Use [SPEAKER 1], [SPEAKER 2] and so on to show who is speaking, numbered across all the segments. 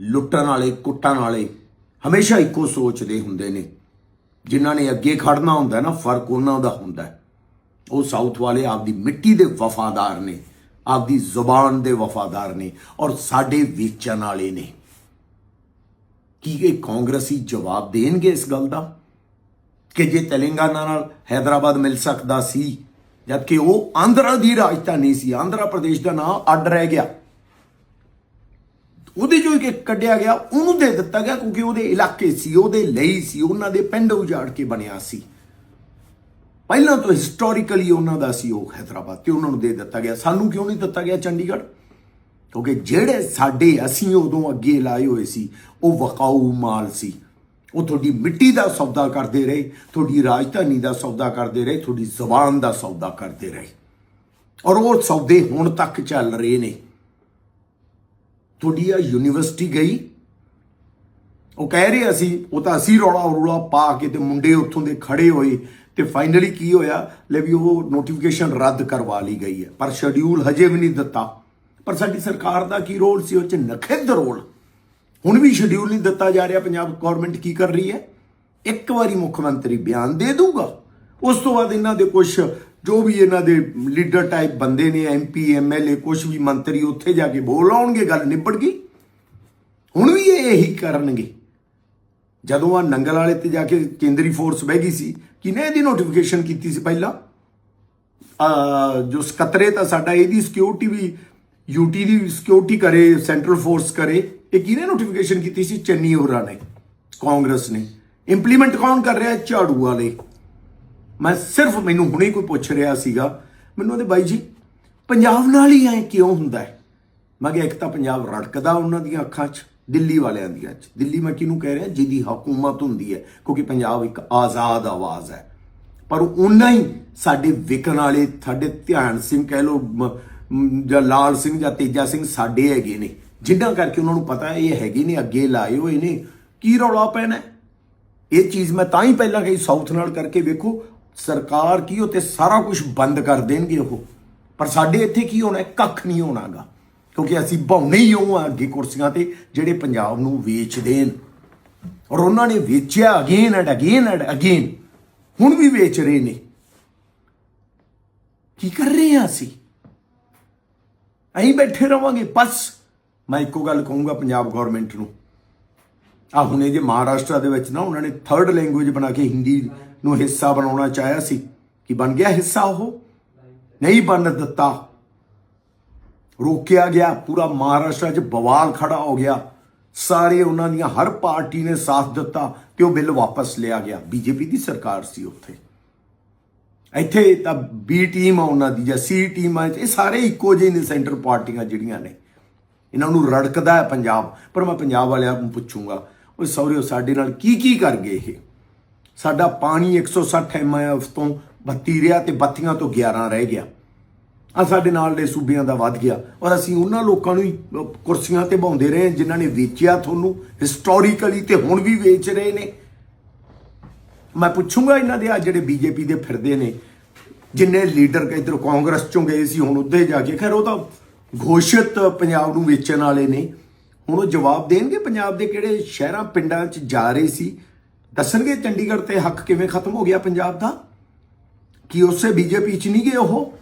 [SPEAKER 1] ਲੁੱਟਣ ਵਾਲੇ ਕੁੱਟਣ ਵਾਲੇ ਹਮੇਸ਼ਾ ਇੱਕੋ ਸੋਚਦੇ ਹੁੰਦੇ ਨੇ। ਜਿਨ੍ਹਾਂ ਨੇ ਅੱਗੇ ਖੜਨਾ ਹੁੰਦਾ ਨਾ, ਫ਼ਰਕ ਉਹਨਾਂ ਦਾ ਹੁੰਦਾ ਉਹ ਸਾਊਥ ਵਾਲੇ ਆਪਦੀ ਮਿੱਟੀ ਦੇ ਵਫਾਦਾਰ ਨੇ, ਆਪਦੀ ਜ਼ੁਬਾਨ ਦੇ ਵਫਾਦਾਰ ਨੇ ਔਰ ਸਾਡੇ ਵੇਚਣ ਵਾਲੇ ਨੇ। ਕੀ ਇਹ ਕਾਂਗਰਸੀ ਜਵਾਬ ਦੇਣਗੇ ਇਸ ਗੱਲ ਦਾ? ਕਿ ਜੇ ਤੇਲੰਗਾਨਾ ਨਾਲ ਹైదరాబాద్ ਮਿਲ ਸਕਦਾ ਸੀ, ਜਦਕਿ ਉਹ ਆਂਧਰਾ ਦੀ ਰਾਜਧਾਨੀ ਸੀ, ਆਂਧਰਾ ਪ੍ਰਦੇਸ਼ ਦਾ ਨਾਮ ਅੱਡ ਰਹਿ ਗਿਆ। ਉਹਦੇ ਜੋ ਇੱਕ ਕੱਢਿਆ ਗਿਆ, ਉਹਨੂੰ ਦੇ ਦਿੱਤਾ ਗਿਆ ਕਿਉਂਕਿ ਉਹਦੇ ਇਲਾਕੇ ਸੀ, ਉਹਦੇ ਲਈ ਸੀ, ਉਹਨਾਂ ਦੇ ਪਿੰਡ ਉਜਾੜ ਕੇ ਬਣਿਆ ਸੀ। ਪਹਿਲਾਂ ਤੋਂ ਹਿਸਟੋਰੀਕਲੀ ਉਹਨਾਂ ਦਾ ਸੀ ਉਹ ਹైదరాబాద్ ਤੇ ਉਹਨਾਂ ਨੂੰ ਦੇ ਦਿੱਤਾ ਗਿਆ। ਸਾਨੂੰ ਕਿਉਂ ਨਹੀਂ ਦਿੱਤਾ ਗਿਆ ਚੰਡੀਗੜ੍ਹ? ਕਿਉਂਕਿ ਜਿਹੜੇ ਸਾਡੇ ਅਸੀਂ ਉਦੋਂ ਅੱਗੇ ਲਾਏ ਹੋਏ ਸੀ, ਉਹ ਵਕਾਊ ਮਾਲ ਸੀ। ਉਹ ਤੁਹਾਡੀ ਮਿੱਟੀ ਦਾ ਸੌਦਾ ਕਰਦੇ ਰਹੇ, ਤੁਹਾਡੀ ਰਾਜਧਾਨੀ ਦਾ ਸੌਦਾ ਕਰਦੇ ਰਹੇ, ਤੁਹਾਡੀ ਜ਼ਬਾਨ ਦਾ ਸੌਦਾ ਕਰਦੇ ਰਹੇ। ਔਰ ਉਹ ਸੌਦੇ ਹੁਣ ਤੱਕ ਚੱਲ ਰਹੇ ਨੇ। ਤੁਹਾਡੀ ਆ ਯੂਨੀਵਰਸਿਟੀ ਗਈ। ਉਹ ਕਹਿ ਰਹੇ ਅਸੀਂ, ਉਹ ਤਾਂ ਅਸੀਂ ਰੌਲਾ ਰੌਲਾ ਪਾ ਕੇ ਤੇ ਮੁੰਡੇ ਉੱਥੋਂ ਦੇ ਖੜੇ ਹੋਏ ਤੇ ਫਾਈਨਲੀ ਕੀ ਹੋਇਆ? ਲੈ ਵੀ ਉਹ ਨੋਟੀਫਿਕੇਸ਼ਨ ਰੱਦ ਕਰਵਾ ਲਈ ਗਈ ਹੈ। ਪਰ ਸ਼ਡਿਊਲ ਹਜੇ ਵੀ ਨਹੀਂ ਦਿੱਤਾ। ਪਰ ਸਾਡੀ ਸਰਕਾਰ ਦਾ ਕੀ ਰੋਲ ਸੀ? ਉਹ ਚ ਨਖਿੱਧ ਰੋਲ ਹੁਣ ਵੀ ਸ਼ਡਿਊਲ ਨਹੀਂ ਦਿੱਤਾ ਜਾ ਰਿਹਾ। ਪੰਜਾਬ ਗਵਰਨਮੈਂਟ ਕੀ ਕਰ ਰਹੀ ਹੈ? ਇੱਕ ਵਾਰੀ ਮੁੱਖ ਮੰਤਰੀ ਬਿਆਨ ਦੇ ਦੂਗਾ ਉਸ ਤੋਂ ਬਾਅਦ ਇਹਨਾਂ ਦੇ ਕੁਝ ਜੋ ਵੀ ਇਹਨਾਂ ਦੇ ਲੀਡਰ ਟਾਈਪ ਬੰਦੇ ਨੇ ਐਮਪੀ ਐਮਐਲਏ ਕੁਝ ਵੀ ਮੰਤਰੀ ਉੱਥੇ ਜਾ ਕੇ ਬੋਲ ਆਉਣਗੇ, ਗੱਲ ਨਿਬੜ ਗਈ। ਹੁਣ ਵੀ ਇਹ ਇਹੀ ਕਰਨਗੇ। ਜਦੋਂ ਆ ਨੰਗਲ ਵਾਲੇ ਤੇ ਜਾ ਕੇ ਕੇਂਦਰੀ ਫੋਰਸ ਬਹਿ ਗਈ ਸੀ ਕਿਨੇ ਇਹਦੀ ਨੋਟੀਫਿਕੇਸ਼ਨ ਕੀਤੀ ਸੀ ਪਹਿਲਾਂ? ਜੋ ਸਕੱਤਰੇ ਤਾਂ ਸਾਡਾ ਇਹਦੀ ਸਿਕਿਉਰਿਟੀ ਵੀ ਯੂਟੀ ਦੀ ਸਿਕਿਉਰਿਟੀ ਕਰੇ ਸੈਂਟਰਲ ਫੋਰਸ ਕਰੇ, ਇਹ ਕਿਹਨੇ ਨੋਟੀਫਿਕੇਸ਼ਨ ਕੀਤੀ ਸੀ? ਚੰਨੀ ਹੋਰਾਂ ਨੇ, ਕਾਂਗਰਸ ਨੇ। ਇੰਪਲੀਮੈਂਟ ਕੌਣ ਕਰ ਰਿਹਾ? ਝਾੜੂ ਵਾਲੇ। ਮੈਂ ਸਿਰਫ ਮੈਨੂੰ ਹੁਣੇ ਕੋਈ ਪੁੱਛ ਰਿਹਾ ਸੀਗਾ, ਮੈਨੂੰ ਉਹਦੇ ਬਾਈ ਜੀ, ਪੰਜਾਬ ਨਾਲ ਹੀ ਐ ਕਿਉਂ ਹੁੰਦਾ ਹੈ? ਮੈਂ ਕਿਹਾ ਇੱਕ ਤਾਂ ਪੰਜਾਬ ਰੜਕਦਾ ਉਹਨਾਂ ਦੀਆਂ ਅੱਖਾਂ 'ਚ, ਦਿੱਲੀ ਵਾਲਿਆਂ ਦੀਆਂ 'ਚ। ਦਿੱਲੀ ਮੈਂ ਕਿਹਨੂੰ ਕਹਿ ਰਿਹਾ? ਜਿਹਦੀ ਹਕੂਮਤ ਹੁੰਦੀ ਹੈ, ਕਿਉਂਕਿ ਪੰਜਾਬ ਇੱਕ ਆਜ਼ਾਦ ਆਵਾਜ਼ ਹੈ। ਪਰ ਉਨਾ ਹੀ ਸਾਡੇ ਵਿਕਣ ਵਾਲੇ, ਸਾਡੇ ਧਿਆਨ ਸਿੰਘ ਕਹਿ ਲੋ ਜਾਂ ਲਾਲ ਸਿੰਘ ਜਾਂ ਤੇਜਾ ਸਿੰਘ ਸਾਡੇ ਹੈਗੇ ਨੇ। ਜਿੰਨਾ ਕਰਕੇ ਉਹਨਾਂ ਨੂੰ ਪਤਾ ਇਹ ਹੈਗੇ ਨੇ, ਅੱਗੇ ਲਾਏ ਹੋਏ ਨੇ। ਕੀ ਰੌਲਾ ਪੈਣਾ ਇਹ ਚੀਜ਼ ਮੈਂ ਤਾਂ ਹੀ ਪਹਿਲਾਂ ਕਹੀ ਸਾਊਥ ਨਾਲ ਕਰਕੇ ਵੇਖੋ। ਸਰਕਾਰ ਕੀ ਉਹ ਉਤੇ ਸਾਰਾ ਕੁਝ ਬੰਦ ਕਰ ਦੇਣਗੇ ਉਹ? ਪਰ ਸਾਡੇ ਇੱਥੇ ਕੀ ਹੋਣਾ ਕੱਖ ਨਹੀਂ ਹੋਣਾਗਾ। ਕਿਉਂਕਿ ਅਸੀਂ ਭਾਉਣੇ ਹੀ ਹਾਂ ਅੱਗੇ ਕੁਰਸੀਆਂ ਤੇ ਜਿਹੜੇ ਪੰਜਾਬ ਨੂੰ ਵੇਚ ਦੇਣ ਔਰ ਉਹਨਾਂ ਨੇ ਵੇਚਿਆ again and again and again ਹੁਣ ਵੀ ਵੇਚ ਰਹੇ ਨੇ। ਕੀ ਕਰ ਰਹੇ ਹਾਂ ਅਸੀਂ? ਅਸੀਂ ਬੈਠੇ ਰਵਾਂਗੇ। ਬਸ। ਮੈਂ ਇੱਕੋ ਗੱਲ ਕਹੂੰਗਾ ਪੰਜਾਬ ਗਵਰਨਮੈਂਟ ਨੂੰ। ਆ ਹੁਣੇ ਜੇ ਮਹਾਰਾਸ਼ਟਰ ਦੇ ਵਿੱਚ ਨਾ ਉਹਨਾਂ ਨੇ ਥਰਡ ਲੈਂਗੁਏਜ ਬਣਾ ਕੇ ਹਿੰਦੀ ਨੂੰ ਹਿੱਸਾ ਬਣਾਉਣਾ ਚਾਹਿਆ ਸੀ। ਕਿ ਬਣ ਗਿਆ ਹਿੱਸਾ ਉਹ? ਨਹੀਂ ਬਣ ਦਿੱਤਾ। ਰੋਕਿਆ ਗਿਆ, ਪੂਰਾ ਮਹਾਰਾਸ਼ਟਰ 'ਚ ਬਵਾਲ ਖੜਾ ਹੋ ਗਿਆ। ਸਾਰੇ ਉਹਨਾਂ ਦੀਆਂ ਹਰ ਪਾਰਟੀ ਨੇ ਸਾਥ ਦਿੱਤਾ ਤੇ ਉਹ ਬਿੱਲ ਵਾਪਸ ਲਿਆ ਗਿਆ। ਬੀਜੇਪੀ ਦੀ ਸਰਕਾਰ ਸੀ ਉੱਥੇ। ਇੱਥੇ ਤਾਂ ਬੀ ਟੀਮ ਆ ਉਹਨਾਂ ਦੀ ਜਾਂ ਸੀ ਟੀਮ ਆ, ਇਹ ਸਾਰੇ ਇੱਕੋ ਜਿਹੇ ਨੇ ਸੈਂਟਰ ਪਾਰਟੀਆਂ ਜਿਹੜੀਆਂ ਨੇ। ਇਹਨਾਂ ਨੂੰ ਰੜਕਦਾ ਹੈ ਪੰਜਾਬ। ਪਰ ਮੈਂ ਪੰਜਾਬ ਵਾਲਿਆਂ ਨੂੰ ਪੁੱਛੂੰਗਾ ਉਹ ਸੌਰਿਓ, ਸਾਡੇ ਨਾਲ ਕੀ ਕੀ ਕਰ ਗਏ ਇਹ? ਸਾਡਾ ਪਾਣੀ 160 ਐਮਐਫ ਤੋਂ 32 ਰਿਹਾ ਤੇ ਬੱਤੀਆਂ ਤੋਂ 11 ਰਹਿ ਗਿਆ। ਆ ਸਾਡੇ ਨਾਲ ਦੇ ਸੂਬਿਆਂ ਦਾ ਵੱਧ ਗਿਆ। ਔਰ ਅਸੀਂ ਉਹਨਾਂ ਲੋਕਾਂ ਨੂੰ ਹੀ ਕੁਰਸੀਆਂ ਤੇ ਬਾਉਂਦੇ ਰਹੇ ਜਿਨ੍ਹਾਂ ਨੇ ਵੇਚਿਆ ਤੁਹਾਨੂੰ ਹਿਸਟੋਰੀਕਲੀ ਤੇ ਹੁਣ ਵੀ ਵੇਚ ਰਹੇ ਨੇ। ਮੈਂ ਪੁੱਛੂੰਗਾ ਇਹਨਾਂ ਦੇ ਆ ਜਿਹੜੇ ਬੀਜੇਪੀ ਦੇ ਫਿਰਦੇ ਨੇ, ਜਿੰਨੇ ਲੀਡਰ ਇਧਰ ਕਾਂਗਰਸ ਚੋਂ ਗਏ ਸੀ, ਹੁਣ ਉੱਧੇ ਜਾ ਕੇ, ਖੈਰ ਉਹ ਤਾਂ ਘੋਸ਼ਿਤ ਪੰਜਾਬ ਨੂੰ ਵੇਚਣ ਵਾਲੇ ਨੇ। ਹੁਣ ਉਹ ਜਵਾਬ ਦੇਣਗੇ? ਪੰਜਾਬ ਦੇ ਕਿਹੜੇ ਸ਼ਹਿਰਾਂ, ਪਿੰਡਾਂ 'ਚ ਜਾ ਰਹੇ ਸੀ? ਦੱਸਣਗੇ ਚੰਡੀਗੜ੍ਹ ਤੇ ਹੱਕ ਕਿਵੇਂ ਖਤਮ ਹੋ ਗਿਆ ਪੰਜਾਬ ਦਾ? ਕੀ ਉਸੇ ਬੀਜੇਪੀ 'ਚ ਨਹੀਂ ਗਏ ਉਹ?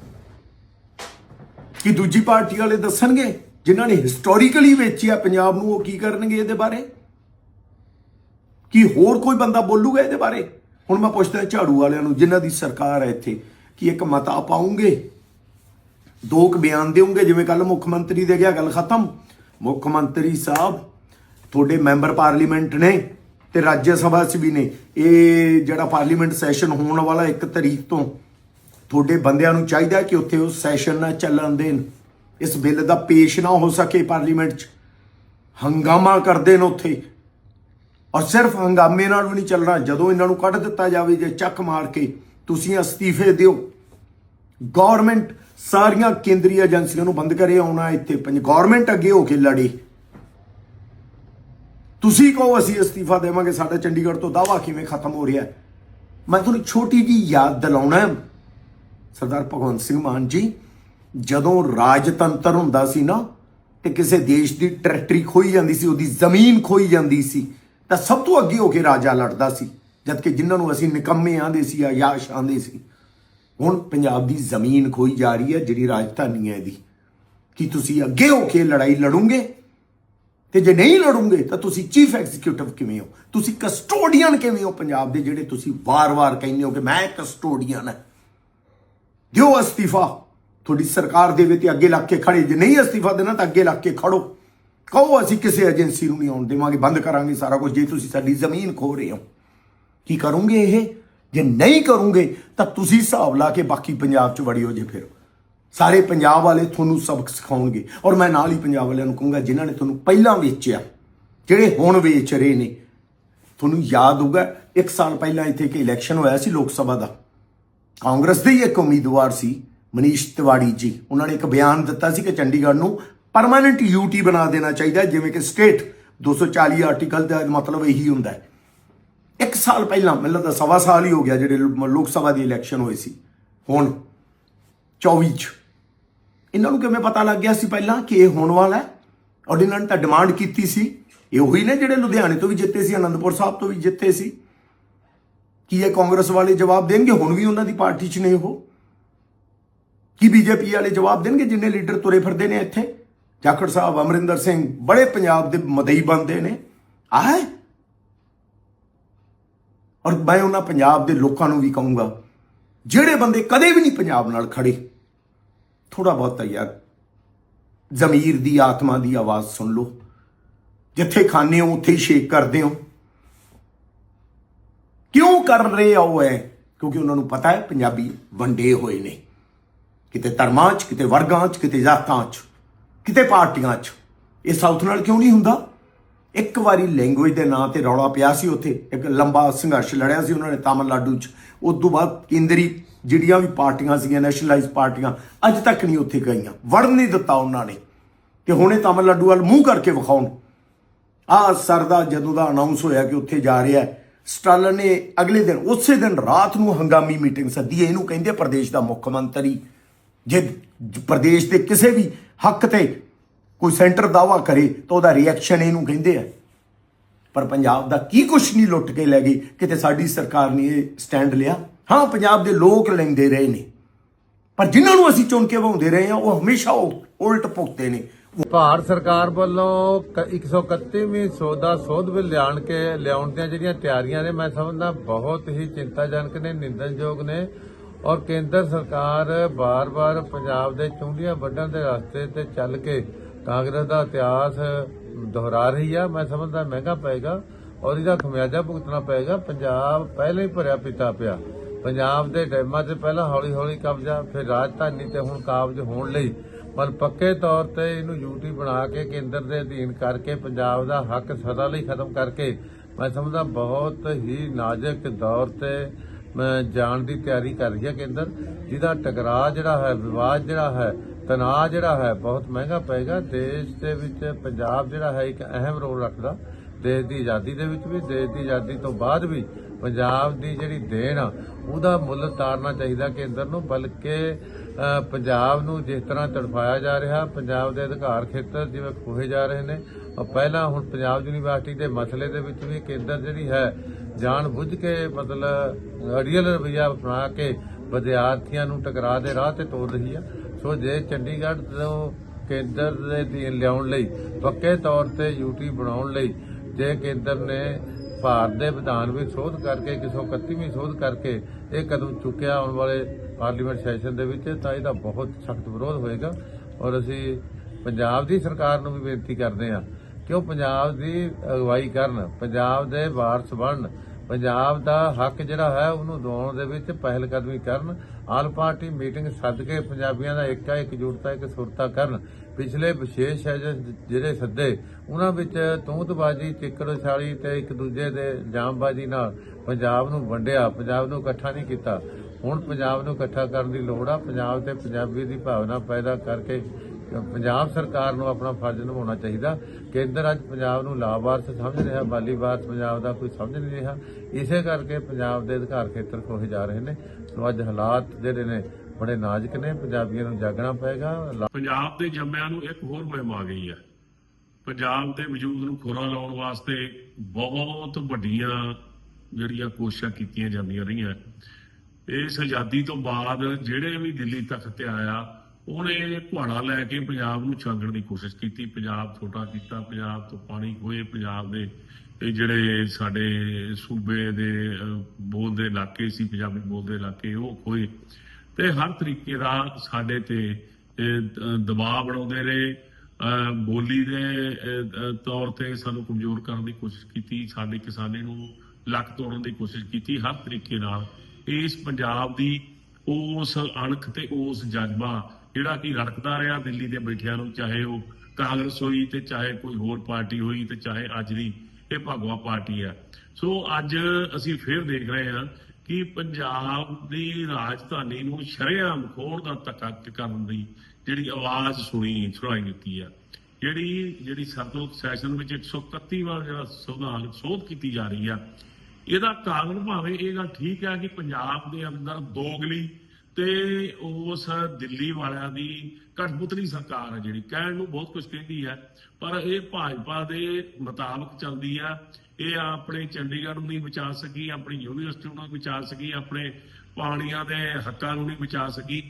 [SPEAKER 1] ਕਿ ਦੂਜੀ ਪਾਰਟੀ ਵਾਲੇ ਦੱਸਣਗੇ? ਜਿਨ੍ਹਾਂ ਨੇ ਹਿਸਟੋਰੀਕਲੀ ਵੇਚਿਆ ਪੰਜਾਬ ਨੂੰ, ਉਹ ਕੀ ਕਰਨਗੇ ਇਹਦੇ ਬਾਰੇ? ਕੀ ਹੋਰ ਕੋਈ ਬੰਦਾ ਬੋਲੂਗਾ ਇਹਦੇ ਬਾਰੇ? ਹੁਣ ਮੈਂ ਪੁੱਛਦਾ ਝਾੜੂ ਵਾਲਿਆਂ ਨੂੰ, ਜਿਨ੍ਹਾਂ ਦੀ ਸਰਕਾਰ ਹੈ ਇੱਥੇ, ਕਿ ਇੱਕ ਮਤਾ ਪਾਉਂਗੇ? ਦੋ ਕੁ ਬਿਆਨ ਦੇਉਂਗੇ, ਜਿਵੇਂ ਕੱਲ ਮੁੱਖ ਮੰਤਰੀ ਦੇ ਗਿਆ, ਗੱਲ ਖਤਮ। ਮੁੱਖ ਮੰਤਰੀ ਸਾਹਿਬ, ਤੁਹਾਡੇ ਮੈਂਬਰ ਪਾਰਲੀਮੈਂਟ ਨੇ ਤੇ ਰਾਜ ਸਭਾ 'ਚ ਵੀ ਨੇ। ਇਹ ਜਿਹੜਾ ਪਾਰਲੀਮੈਂਟ ਸੈਸ਼ਨ ਹੋਣ ਵਾਲਾ ਇੱਕ ਤਰੀਕ ਤੋਂ, ਤੁਹਾਡੇ ਬੰਦਿਆਂ ਨੂੰ ਚਾਹੀਦਾ ਕਿ ਉੱਥੇ ਉਹ ਸੈਸ਼ਨ ਨਾ ਚੱਲਣ ਦੇਣ। ਇਸ ਬਿੱਲ ਦਾ ਪੇਸ਼ ਨਾ ਹੋ ਸਕੇ ਪਾਰਲੀਮੈਂਟ 'ਚ। ਹੰਗਾਮਾ ਕਰਦੇ ਨੇ ਉੱਥੇ। ਔਰ ਸਿਰਫ ਹੰਗਾਮੇ ਨਾਲ ਵੀ ਨਹੀਂ ਚੱਲਣਾ, ਜਦੋਂ ਇਹਨਾਂ ਨੂੰ ਕੱਢ ਦਿੱਤਾ ਜਾਵੇ ਜੇ ਚੱਕ ਮਾਰ ਕੇ, ਤੁਸੀਂ ਅਸਤੀਫੇ ਦਿਓ। ਗਵਰਨਮੈਂਟ ਸਾਰੀਆਂ ਕੇਂਦਰੀ ਏਜੰਸੀਆਂ ਨੂੰ ਬੰਦ ਕਰੇ ਆਉਣਾ ਇੱਥੇ। ਪੰਜ ਗਵਰਨਮੈਂਟ ਅੱਗੇ ਹੋ ਕੇ ਲੜੀ। ਤੁਸੀਂ ਕਹੋ ਅਸੀਂ ਅਸਤੀਫਾ ਦੇਵਾਂਗੇ, ਸਾਡਾ ਚੰਡੀਗੜ੍ਹ ਤੋਂ ਦਾਵਾ ਕਿਵੇਂ ਖਤਮ ਹੋ ਰਿਹਾ ਮੈਂ ਤੁਹਾਨੂੰ ਛੋਟੀ ਜੀ ਯਾਦ ਦਿਲਾਉਣਾ ਸਰਦਾਰ ਭਗਵੰਤ ਸਿੰਘ ਮਾਨ ਜੀ, ਜਦੋਂ ਰਾਜਤੰਤਰ ਹੁੰਦਾ ਸੀ ਨਾ, ਤੇ ਕਿਸੇ ਦੇਸ਼ ਦੀ ਟੈਰਿਟਰੀ ਖੋਈ ਜਾਂਦੀ ਸੀ, ਉਹਦੀ ਜ਼ਮੀਨ ਖੋਈ ਜਾਂਦੀ ਸੀ, ਤਾਂ ਸਭ ਤੋਂ ਅੱਗੇ ਹੋ ਕੇ ਰਾਜਾ ਲੜਦਾ ਸੀ, ਜਦਕਿ ਜਿਨ੍ਹਾਂ ਨੂੰ ਅਸੀਂ ਨਿਕੰਮੇ ਆਂਦੇ ਸੀ ਜਾਂ ਯਾਸ਼ ਆਂਦੇ ਸੀ ਹੁਣ ਪੰਜਾਬ ਦੀ ਜ਼ਮੀਨ ਖੋਈ ਜਾ ਰਹੀ ਹੈ, ਜਿਹੜੀ ਰਾਜਧਾਨੀ ਹੈ ਇਹਦੀ। ਕਿ ਤੁਸੀਂ ਅੱਗੇ ਹੋ ਕੇ ਲੜਾਈ ਲੜੋਗੇ? ਤੇ ਜੇ ਨਹੀਂ ਲੜੋਗੇ, ਤਾਂ ਤੁਸੀਂ ਚੀਫ ਐਗਜ਼ੀਕਿਊਟਿਵ ਕਿਵੇਂ ਹੋ? ਤੁਸੀਂ ਕਸਟੋਡੀਅਨ ਕਿਵੇਂ ਹੋ ਪੰਜਾਬ ਦੇ, ਜਿਹੜੇ ਤੁਸੀਂ ਵਾਰ-ਵਾਰ ਕਹਿੰਦੇ ਹੋ ਕਿ ਮੈਂ ਕਸਟੋਡੀਅਨ ਹਾਂ? ਦਿਓ ਅਸਤੀਫਾ। ਤੁਹਾਡੀ ਸਰਕਾਰ ਦੇਵੇ ਤੇ ਅੱਗੇ ਲੱਗ ਕੇ ਖੜੇ। ਜੇ ਨਹੀਂ ਅਸਤੀਫਾ ਦੇਣਾ, ਤਾਂ ਅੱਗੇ ਲੱਗ ਕੇ ਖੜੋ। ਕਹੋ, ਅਸੀਂ ਕਿਸੇ ਏਜੰਸੀ ਨੂੰ ਨਹੀਂ ਆਉਣ ਦੇਵਾਂਗੇ, ਬੰਦ ਕਰਾਂਗੇ ਸਾਰਾ ਕੁਝ, ਜੇ ਤੁਸੀਂ ਸਾਡੀ ਜ਼ਮੀਨ ਖੋ ਰਹੇ ਹੋ। ਕੀ ਕਰੋਗੇ ਇਹ? ਜੇ ਨਹੀਂ ਕਰੋਗੇ, ਤਾਂ ਤੁਸੀਂ ਹਿਸਾਬ ਲਾ ਕੇ ਬਾਕੀ ਪੰਜਾਬ 'ਚ ਵੜਿਓ ਜੇ ਫਿਰ। ਸਾਰੇ ਪੰਜਾਬ ਵਾਲੇ ਤੁਹਾਨੂੰ ਸਬਕ ਸਿਖਾਉਣਗੇ। ਔਰ ਮੈਂ ਨਾਲ ਹੀ ਪੰਜਾਬ ਵਾਲਿਆਂ ਨੂੰ ਕਹੂੰਗਾ, ਜਿਨ੍ਹਾਂ ਨੇ ਤੁਹਾਨੂੰ ਪਹਿਲਾਂ ਵੇਚਿਆ, ਜਿਹੜੇ ਹੁਣ ਵੇਚ ਰਹੇ ਨੇ, ਤੁਹਾਨੂੰ ਯਾਦ ਹੋਊਗਾ, ਇੱਕ ਸਾਲ ਪਹਿਲਾਂ ਇੱਥੇ ਇੱਕ ਇਲੈਕਸ਼ਨ ਹੋਇਆ ਸੀ ਲੋਕ ਸਭਾ ਦਾ। ਕਾਂਗਰਸ ਦੇ ਹੀ ਇੱਕ ਉਮੀਦਵਾਰ ਸੀ, ਮਨੀਸ਼ ਤਿਵਾੜੀ ਜੀ। ਉਹਨਾਂ ਨੇ ਇੱਕ ਬਿਆਨ ਦਿੱਤਾ ਸੀ ਕਿ ਚੰਡੀਗੜ੍ਹ ਨੂੰ ਪਰਮਾਨੈਂਟ ਯੂਟੀ ਬਣਾ ਦੇਣਾ ਚਾਹੀਦਾ, ਜਿਵੇਂ ਕਿ ਸਟੇਟ 240 ਆਰਟੀਕਲ ਦਾ ਮਤਲਬ ਇਹੀ ਹੁੰਦਾ ਹੈ। ਇੱਕ ਸਾਲ ਪਹਿਲਾਂ, ਮੈਨੂੰ ਤਾਂ ਸਵਾ ਸਾਲ ਹੀ ਹੋ ਗਿਆ ਜਿਹੜੇ ਲੋਕ ਸਭਾ ਦੀ ਇਲੈਕਸ਼ਨ ਹੋਈ ਸੀ। ਹੁਣ 24 ਚ। ਇਹਨਾਂ ਨੂੰ ਕਿਵੇਂ ਪਤਾ ਲੱਗ ਗਿਆ ਸੀ ਪਹਿਲਾਂ ਕਿ ਇਹ ਹੋਣ ਵਾਲਾ ਹੈ? ਔਰ ਇਹਨਾਂ ਨੇ ਤਾਂ ਡਿਮਾਂਡ ਕੀਤੀ ਸੀ। ਇਹ ਉਹੀ ਨੇ ਜਿਹੜੇ ਲੁਧਿਆਣੇ ਤੋਂ ਵੀ ਜਿੱਤੇ ਸੀ, ਅਨੰਦਪੁਰ ਸਾਹਿਬ ਤੋਂ ਵੀ ਜਿੱਤੇ ਸੀ। ਕੀ ਇਹ ਕਾਂਗਰਸ ਵਾਲੇ ਜਵਾਬ ਦੇਣਗੇ? ਹੁਣ ਵੀ ਉਹਨਾਂ ਦੀ ਪਾਰਟੀ 'ਚ ਨੇ ਉਹ। ਕੀ ਬੀਜੇਪੀ ਵਾਲੇ ਜਵਾਬ ਦੇਣਗੇ ਜਿੰਨੇ ਲੀਡਰ ਤੁਰੇ ਫਿਰਦੇ ਨੇ ਇੱਥੇ? ਜਾਖੜ ਸਾਹਿਬ, ਅਮਰਿੰਦਰ ਸਿੰਘ ਬੜੇ ਪੰਜਾਬ ਦੇ ਮਦਈ ਬੰਦੇ ਨੇ। ਆਏ ਔਰ ਮੈਂ ਉਹਨਾਂ ਪੰਜਾਬ ਦੇ ਲੋਕਾਂ ਨੂੰ ਵੀ ਕਹੂੰਗਾ, ਜਿਹੜੇ ਬੰਦੇ ਕਦੇ ਵੀ ਨਹੀਂ ਪੰਜਾਬ ਨਾਲ ਖੜੇ ਥੋੜਾ ਬਹੁਤ ਯਾਰ ਜ਼ਮੀਰ ਦੀ, ਆਤਮਾ ਦੀ ਆਵਾਜ਼ ਸੁਣ ਲਓ। ਜਿੱਥੇ ਖਾਣੇ ਹੋ, ਉੱਥੇ ਹੀ ਸ਼ੇਕ ਕਰਦੇ ਹੋ। ਕਿਉਂ ਕਰ ਰਹੇ ਆ ਉਹ ਐ? ਕਿਉਂਕਿ ਉਹਨਾਂ ਨੂੰ ਪਤਾ ਹੈ, ਪੰਜਾਬੀ ਵੰਡੇ ਹੋਏ ਨੇ। ਕਿਤੇ ਧਰਮਾਂ 'ਚ, ਕਿਤੇ ਵਰਗਾਂ 'ਚ, ਕਿਤੇ ਜਾਤਾਂ 'ਚ, ਕਿਤੇ ਪਾਰਟੀਆਂ 'ਚ। ਇਹ ਸਾਊਥ ਨਾਲ ਕਿਉਂ ਨਹੀਂ ਹੁੰਦਾ? ਇੱਕ ਵਾਰੀ ਲੈਂਗੁਏਜ ਦੇ ਨਾਂ ਤੇ ਰੌਲਾ ਪਿਆ ਸੀ ਉੱਥੇ, ਇੱਕ ਲੰਬਾ ਸੰਘਰਸ਼ ਲੜਿਆ ਸੀ ਉਹਨਾਂ ਨੇ ਤਾਮਿਲਨਾਡੂ 'ਚ। ਉਸ ਤੋਂ ਬਾਅਦ ਕੇਂਦਰੀ ਜਿਹੜੀਆਂ ਵੀ ਪਾਰਟੀਆਂ ਸੀਗੀਆਂ ਨੈਸ਼ਨਲਾਈਜ਼ ਪਾਰਟੀਆਂ, ਅੱਜ ਤੱਕ ਨਹੀਂ ਉੱਥੇ ਗਈਆਂ। ਵੜਨ ਨਹੀਂ ਦਿੱਤਾ ਉਹਨਾਂ ਨੇ ਤੇ ਹੁਣੇ ਤਾਮਿਲਨਾਡੂ ਵੱਲ ਮੂੰਹ ਕਰਕੇ ਵਿਖਾਉਣ। ਆ ਸਰਦਾ ਜਦੋਂ ਦਾ ਅਨਾਉਂਸ ਹੋਇਆ ਕਿ ਉੱਥੇ ਜਾ ਰਿਹਾ ਹੈ, ਸਟਾਲਨ ਨੇ ਅਗਲੇ ਦਿਨ, ਉਸੇ ਦਿਨ ਰਾਤ ਨੂੰ ਹੰਗਾਮੀ ਮੀਟਿੰਗ ਸੱਦੀ ਹੈ। ਇਹਨੂੰ ਕਹਿੰਦੇ ਪ੍ਰਦੇਸ਼ ਦਾ ਮੁੱਖ ਮੰਤਰੀ। ਜੇ ਪ੍ਰਦੇਸ਼ ਦੇ ਕਿਸੇ ਵੀ ਹੱਕ ਤੇ ਕੋਈ ਸੈਂਟਰ ਦਾਵਾ ਕਰੇ ਤਾਂ ਉਹਦਾ ਰਿਐਕਸ਼ਨ ਇਹਨੂੰ ਕਹਿੰਦੇ ਆ। ਪਰ ਪੰਜਾਬ ਦਾ ਕੀ ਕੁਛ ਨਹੀਂ ਲੁੱਟ ਕੇ ਲੈ ਗਈ, ਕਿਤੇ ਸਾਡੀ ਸਰਕਾਰ ਨੇ ਇਹ ਸਟੈਂਡ ਲਿਆ। ਹਾਂ, ਪੰਜਾਬ ਦੇ ਲੋਕ ਲੈਂਦੇ ਰਹੇ ਨੇ। ਪਰ ਜਿਨ੍ਹਾਂ ਨੂੰ ਅਸੀਂ ਚੁਣ ਕੇ ਵਾਉਂਦੇ ਰਹੇ ਹਾਂ, ਉਹ ਹਮੇਸ਼ਾ ਉਲਟ ਭੁਗਤੇ ਨੇ।
[SPEAKER 2] ਭਾਰਤ ਸਰਕਾਰ ਵੱਲੋਂ ਕ- 131ਵੀਂ ਸੌਦਾ ਸੋਧ ਬਿੱਲ ਲਿਆਣ ਕੇ ਲਿਆਉਣ ਦੀਆਂ ਜਿਹੜੀਆਂ ਤਿਆਰੀਆਂ ਨੇ, ਮੈਂ ਸਮਝਦਾ ਬਹੁਤ ਹੀ ਚਿੰਤਾਜਨਕ ਨੇ, ਨਿੰਦਣਯੋਗ ਨੇ। ਔਰ ਕੇਂਦਰ ਸਰਕਾਰ ਬਾਰ-ਬਾਰ ਪੰਜਾਬ ਦੇ ਚੁੰਡੀਆਂ ਵੱਢਣ ਦੇ ਰਸਤੇ ਤੇ ਚੱਲ ਕੇ ਕਾਂਗਰਸ ਦਾ ਇਤਿਹਾਸ ਦੁਹਰਾ ਰਹੀ ਆ, ਮੈਂ ਸਮਝਦਾ ਮਹਿੰਗਾ ਪਏਗਾ ਔਰ ਇਹਦਾ ਖਮਿਆਜਾ ਭੁਗਤਣਾ ਪਏਗਾ। ਪੰਜਾਬ ਪਹਿਲਾਂ ਹੀ ਭਰਿਆ ਪਿਤਾ ਪਿਆ। ਪੰਜਾਬ ਦੇ ਡੈਮਾਂ ਤੇ ਪਹਿਲਾਂ ਹੌਲੀ-ਹੌਲੀ ਕਬਜ਼ਾ, ਫਿਰ ਰਾਜਧਾਨੀ ਤੇ ਹੁਣ ਕਾਬਜ ਹੋਣ ਲਈ। ਪਰ ਪੱਕੇ ਤੌਰ ਤੇ ਇਹਨੂੰ ਯੂਟੀ ਬਣਾ ਕੇ, ਕੇਂਦਰ ਦੇ ਅਧੀਨ ਕਰਕੇ, ਪੰਜਾਬ ਦਾ ਹੱਕ ਸਦਾ ਲਈ ਖਤਮ ਕਰਕੇ, ਮੈਂ ਸਮਝਦਾ ਬਹੁਤ ਹੀ ਨਾਜ਼ੁਕ ਦੌਰ ਤੇ ਮੈਂ ਜਾਣ ਦੀ ਤਿਆਰੀ ਕਰ ਰਹੀ ਹੈ ਕੇਂਦਰ, ਜਿਹਦਾ ਟਕਰਾਅ ਜਿਹੜਾ ਹੈ, ਵਿਵਾਦ ਜਿਹੜਾ ਹੈ ਤਣਾਅ ਜਿਹੜਾ ਹੈ ਬਹੁਤ ਮਹਿੰਗਾ ਪਏਗਾ। ਦੇਸ਼ ਦੇ ਵਿੱਚ ਪੰਜਾਬ ਜਿਹੜਾ ਹੈ ਇੱਕ ਅਹਿਮ ਰੋਲ ਰੱਖਦਾ। ਦੇਸ਼ ਦੀ ਆਜ਼ਾਦੀ ਦੇ ਵਿੱਚ ਵੀ, ਦੇਸ਼ ਦੀ ਆਜ਼ਾਦੀ ਤੋਂ ਬਾਅਦ ਵੀ ਪੰਜਾਬ ਦੀ ਜਿਹੜੀ ਦੇਣ ਆ, ਉਹਦਾ ਮੁੱਲ ਤਾਰਨਾ ਚਾਹੀਦਾ ਕੇਂਦਰ ਨੂੰ। ਬਲਕਿ ਪੰਜਾਬ ਨੂੰ ਜਿਸ ਤਰ੍ਹਾਂ ਤੜਫਾਇਆ ਜਾ ਰਿਹਾ, ਪੰਜਾਬ ਦੇ ਅਧਿਕਾਰ ਖੇਤਰ ਜਿਵੇਂ ਖੋਹੇ ਜਾ ਰਹੇ ਨੇ ਔਰ ਪਹਿਲਾਂ ਹੁਣ ਪੰਜਾਬ ਯੂਨੀਵਰਸਿਟੀ ਦੇ ਮਸਲੇ ਦੇ ਵਿੱਚ ਵੀ ਕੇਂਦਰ ਜਿਹੜੀ ਹੈ ਜਾਣ ਬੁੱਝ ਕੇ ਮਤਲਬ ਅੜੀਅਲ ਰਵਈਆ ਅਪਣਾ ਕੇ ਵਿਦਿਆਰਥੀਆਂ ਨੂੰ ਟਕਰਾਅ ਦੇ ਰਾਹ ਤੇ ਤੋਰ ਰਹੀ ਆ। ਸੋ ਜੇ ਚੰਡੀਗੜ੍ਹ ਤੋਂ ਕੇਂਦਰ ਦੇ ਅਧੀਨ ਲਿਆਉਣ ਲਈ, ਪੱਕੇ ਤੌਰ ਤੇ ਯੂਟੀ ਬਣਾਉਣ ਲਈ, ਜੇ ਕੇਂਦਰ ਨੇ ਭਾਰਤ ਦੇ ਵਿਧਾਨ ਵਿੱਚ ਸੋਧ ਕਰਕੇ 131ਵੀਂ ਸੋਧ ਕਰਕੇ ਇਹ ਕਦਮ ਚੁੱਕਿਆ ਆਉਣ ਵਾਲੇ ਪਾਰਲੀਮੈਂਟ ਸੈਸ਼ਨ ਦੇ ਵਿੱਚ, ਤਾਂ ਇਹਦਾ ਬਹੁਤ ਸਖਤ ਵਿਰੋਧ ਹੋਏਗਾ। ਔਰ ਅਸੀਂ ਪੰਜਾਬ ਦੀ ਸਰਕਾਰ ਨੂੰ ਵੀ ਬੇਨਤੀ ਕਰਦੇ ਹਾਂ ਕਿ ਉਹ ਪੰਜਾਬ ਦੀ ਅਗਵਾਈ ਕਰਨ, ਪੰਜਾਬ ਦੇ ਵਾਰਸ ਬਣਨ ਪੰਜਾਬ ਦਾ ਹੱਕ ਜਿਹੜਾ ਹੈ ਉਹਨੂੰ ਦਿਵਾਉਣ ਦੇ ਵਿੱਚ ਪਹਿਲ ਕਦਮੀ ਕਰਨ, ਆਲ ਪਾਰਟੀ ਮੀਟਿੰਗ ਸੱਦ ਕੇ ਪੰਜਾਬੀਆਂ ਦਾ ਏਕਾ ਇਕਜੁੱਟਤਾ ਇੱਕ ਸੁਰਤਾ ਕਰਨ। ਪਿਛਲੇ ਵਿਸ਼ੇਸ਼ ਜਿਹੜੇ ਸੱਦੇ, ਉਹਨਾਂ ਵਿੱਚ ਤੂੰਤਬਾਜ਼ੀ, ਚਿੱਕੜਛਾਲੀ ਤੇ ਇੱਕ ਦੂਜੇ ਦੇ ਜਾਮਬਾਜ਼ੀ ਨਾਲ ਪੰਜਾਬ ਨੂੰ ਵੰਡਿਆ, ਪੰਜਾਬ ਨੂੰ ਇਕੱਠਾ ਨਹੀਂ ਕੀਤਾ। ਹੁਣ ਪੰਜਾਬ ਨੂੰ ਇਕੱਠਾ ਕਰਨ ਦੀ ਲੋੜ ਆ, ਪੰਜਾਬ ਤੇ ਪੰਜਾਬੀ ਦੀ ਭਾਵਨਾ ਪੈਦਾ ਕਰਕੇ ਪੰਜਾਬ ਸਰਕਾਰ ਨੂੰ ਆਪਣਾ ਫਰਜ਼ ਨਿਭਾਉਣਾ ਚਾਹੀਦਾ। ਕੇਂਦਰ ਅੱਜ ਪੰਜਾਬ ਨੂੰ ਲਾਵਾਰਸ ਸਮਝ ਰਿਹਾ ਬਾਲੀ ਵਾਰਸ ਪੰਜਾਬ ਦਾ ਕੋਈ ਸਮਝ ਨਹੀਂ ਰਿਹਾ। ਇਸੇ ਕਰਕੇ ਪੰਜਾਬ ਦੇ ਅਧਿਕਾਰ ਖੇਤਰ ਖੋਹੇ ਜਾ ਰਹੇ ਨੇ। ਸੋ ਅੱਜ ਹਾਲਾਤ ਜਿਹੜੇ ਨੇ, ਬੜੇ ਨਾਜ਼ੁਕ ਨੇ। ਪੰਜਾਬੀਆਂ ਨੂੰ ਜਾਗਣਾ ਪਏਗਾ।
[SPEAKER 3] ਪੰਜਾਬ ਦੇ ਜੰਮਿਆਂ ਨੂੰ ਇੱਕ ਹੋਰ ਮੁਹਿੰਮ ਆ ਗਈ ਹੈ। ਪੰਜਾਬ ਦੇ ਵਜੂਦ ਨੂੰ ਖੋਰਾ ਲਾਉਣ ਵਾਸਤੇ ਬਹੁਤ ਵੱਡੀਆਂ ਜਿਹੜੀਆਂ ਕੋਸ਼ਿਸ਼ਾਂ ਕੀਤੀਆਂ ਜਾਂਦੀਆਂ ਰਹੀਆਂ। ਇਸ ਆਜ਼ਾਦੀ ਤੋਂ ਬਾਅਦ ਜਿਹੜੇ ਵੀ ਦਿੱਲੀ ਤੱਕ ਤੇ ਆਇਆ ਉਹਨੇ ਘੁਆੜਾ ਲੈ ਕੇ ਪੰਜਾਬ ਨੂੰ ਛਾਂਗਣ ਦੀ ਕੋਸ਼ਿਸ਼ ਕੀਤੀ। ਪੰਜਾਬ ਛੋਟਾ ਕੀਤਾ, ਪੰਜਾਬ ਤੋਂ ਪਾਣੀ ਖੋਏ ਪੰਜਾਬ ਦੇ ਇਹ ਜਿਹੜੇ ਸਾਡੇ ਸੂਬੇ ਦੇ ਬੋਲਦੇ ਇਲਾਕੇ ਸੀ, ਪੰਜਾਬੀ ਬੋਲਦੇ ਇਲਾਕੇ, ਉਹ ਖੋਏ ਤੇ ਹਰ ਤਰੀਕੇ ਦਾ ਸਾਡੇ ਤੇ ਦਬਾਅ ਬਣਾਉਂਦੇ ਰਹੇ। ਬੋਲੀ ਦੇ ਤੌਰ ਤੇ ਸਾਨੂੰ ਕਮਜ਼ੋਰ ਕਰਨ ਦੀ ਕੋਸ਼ਿਸ਼ ਕੀਤੀ। ਸਾਡੇ ਕਿਸਾਨੀ ਨੂੰ ਲੱਕ ਤੋੜਨ ਦੀ ਕੋਸ਼ਿਸ਼ ਕੀਤੀ। ਹਰ ਤਰੀਕੇ ਨਾਲ ਇਸ ਪੰਜਾਬ ਦੀ ਉਸ ਅਣਖ ਤੇ ਉਸ ਜਜ਼ਬਾ ਜਿਹੜਾ ਕਿ ਰੜਕਦਾ ਰਿਹਾ ਦਿੱਲੀ ਦੇ ਬੈਠਿਆਂ ਨੂੰ, ਚਾਹੇ ਉਹ ਕਾਂਗਰਸ ਹੋਈ ਤੇ ਚਾਹੇ ਕੋਈ ਹੋਰ ਪਾਰਟੀ ਹੋਈ ਤੇ ਚਾਹੇ ਅੱਜ ਦੀ ਇਹ ਭਗਵਾ ਪਾਰਟੀ ਆ। ਸੋ ਅੱਜ ਅਸੀਂ ਫਿਰ ਦੇਖ ਰਹੇ ਹਾਂ ਕਿ ਪੰਜਾਬ ਦੀ ਰਾਜਧਾਨੀ ਨੂੰ ਸ਼ਰੇਆਮ ਖੋਣ ਦਾ ਧੱਕਾ ਕਰਨ ਦੀ ਜਿਹੜੀ ਆਵਾਜ਼ ਸੁਣੀ, ਸੁਣਾਈ ਦਿੱਤੀ ਆ। ਜਿਹੜੀ ਜਿਹੜੀ ਸਰਦੋਤ ਸੈਸ਼ਨ ਵਿੱਚ 131 ਵਾਰ ਜਿਹੜਾ ਸੰਵਿਧਾਨ ਸੋਧ ਕੀਤੀ ਜਾ ਰਹੀ ਆ, ਇਹਦਾ ਕਾਰਨ ਭਾਵੇਂ ਇਹ ਗੱਲ ਠੀਕ ਹੈ ਕਿ ਪੰਜਾਬ ਦੇ ਅੰਦਰ ਦੋਗਲੀ ਤੇ ਉਸ ਦਿੱਲੀ ਵਾਲਿਆਂ ਦੀ ਕਠਪੁਤਲੀ ਸਰਕਾਰ ਹੈ ਜਿਹੜੀ। ਕਹਿਣ ਨੂੰ ਬਹੁਤ ਕੁਝ ਕਹਿੰਦੀ ਹੈ ਪਰ ਇਹ ਭਾਜਪਾ ਦੇ ਮੁਤਾਬਕ ਚੱਲਦੀ ਆ। ਇਹ ਆਪਣੇ ਚੰਡੀਗੜ੍ਹ ਨੂੰ ਨਹੀਂ ਬਚਾ ਸਕੀ ਆਪਣੀ ਯੂਨੀਵਰਸਿਟੀ ਨੂੰ ਨਹੀਂ ਬਚਾ ਸਕੀ ਆਪਣੇ ਪਾਣੀਆਂ ਦੇ ਹੱਕਾਂ ਨੂੰ ਨਹੀਂ ਬਚਾ ਸਕੀ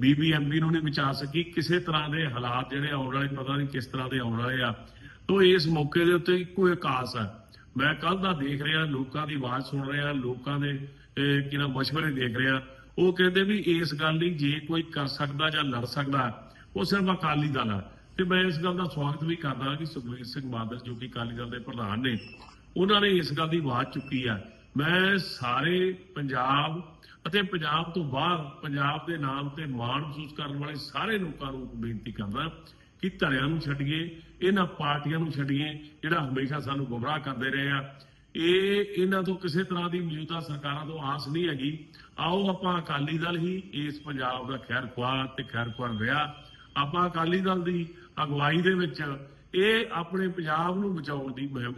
[SPEAKER 3] ਬੀਬੀਐਮਬੀ ਨੂੰ ਨਹੀਂ ਬਚਾ ਸਕੀ। ਕਿਸੇ ਤਰ੍ਹਾਂ ਦੇ ਹਾਲਾਤ ਜਿਹੜੇ ਆਉਣ ਵਾਲੇ ਪਤਾ ਨਹੀਂ ਕਿਸ ਤਰ੍ਹਾਂ ਦੇ ਆਉਣ ਵਾਲੇ ਆ। ਤੋਂ ਇਸ ਮੌਕੇ ਦੇ ਉੱਤੇ ਇੱਕੋ ਇੱਕ ਆਸ ਹੈ ਮੈਂ ਕੱਲ ਦਾ ਦੇਖ ਰਿਹਾ ਲੋਕਾਂ ਦੀ ਆਵਾਜ਼ ਸੁਣ ਰਿਹਾ ਲੋਕਾਂ ਦੇ ਅਹ, ਕਿਹਨਾਂ ਮਸ਼ਵਰੇ ਦੇਖ ਰਿਹਾ। ਉਹ ਕਹਿੰਦੇ ਵੀ ਇਸ ਗੱਲ ਲਈ ਜੇ ਕੋਈ ਕਰ ਸਕਦਾ ਜਾਂ ਲੜ ਸਕਦਾ, ਉਹ ਸਿਰਫ ਅਕਾਲੀ ਦਲ ਹੈ ਤੇ ਮੈਂ ਇਸ ਗੱਲ ਦਾ ਸਵਾਗਤ ਵੀ ਕਰਦਾ ਕਿ ਸੁਖਬੀਰ ਸਿੰਘ ਬਾਦਲ ਜੋ ਕਿ ਅਕਾਲੀ ਦਲ ਦੇ ਪ੍ਰਧਾਨ ਨੇ, ਉਹਨਾਂ ਨੇ ਇਸ ਗੱਲ ਦੀ ਆਵਾਜ਼ ਚੁੱਕੀ ਆ। ਮੈਂ ਸਾਰੇ ਪੰਜਾਬ ਅਤੇ ਪੰਜਾਬ ਤੋਂ ਬਾਹਰ, ਪੰਜਾਬ ਦੇ ਨਾਮ ਤੇ ਮਾਣ ਮਹਿਸੂਸ ਕਰਨ ਵਾਲੇ ਸਾਰੇ ਲੋਕਾਂ ਨੂੰ ਬੇਨਤੀ ਕਰਦਾ ਕਿ ਧੜਿਆਂ ਨੂੰ ਛੱਡੀਏ, ਇਹਨਾਂ ਪਾਰਟੀਆਂ ਨੂੰ ਛੱਡੀਏ, ਜਿਹੜਾ ਹਮੇਸ਼ਾ ਸਾਨੂੰ ਗੁੰਮਰਾਹ ਕਰਦੇ ਰਹੇ ਆ। ਇਹ ਇਹਨਾਂ ਤੋਂ ਕਿਸੇ ਤਰ੍ਹਾਂ ਦੀ ਮੌਜੂਦਾ ਸਰਕਾਰਾਂ ਤੋਂ ਆਸ ਨਹੀਂ ਹੈਗੀ। ਆਓ ਆਪਾਂ ਅਕਾਲੀ ਦਲ ਹੀ ਇਸ ਪੰਜਾਬ ਦਾ ਖੈਰ ਖੁਆਹ ਤੇ ਖੈਰ ਖੁਆਹ ਰਿਹਾ। ਆਪਾਂ ਅਕਾਲੀ ਦਲ ਦੀ ਅਗਵਾਈ ਦੇ ਵਿੱਚ ਇਹ ਆਪਣੇ ਪੰਜਾਬ ਨੂੰ ਬਚਾਉਣ ਦੀ ਮੁਹਿੰਮ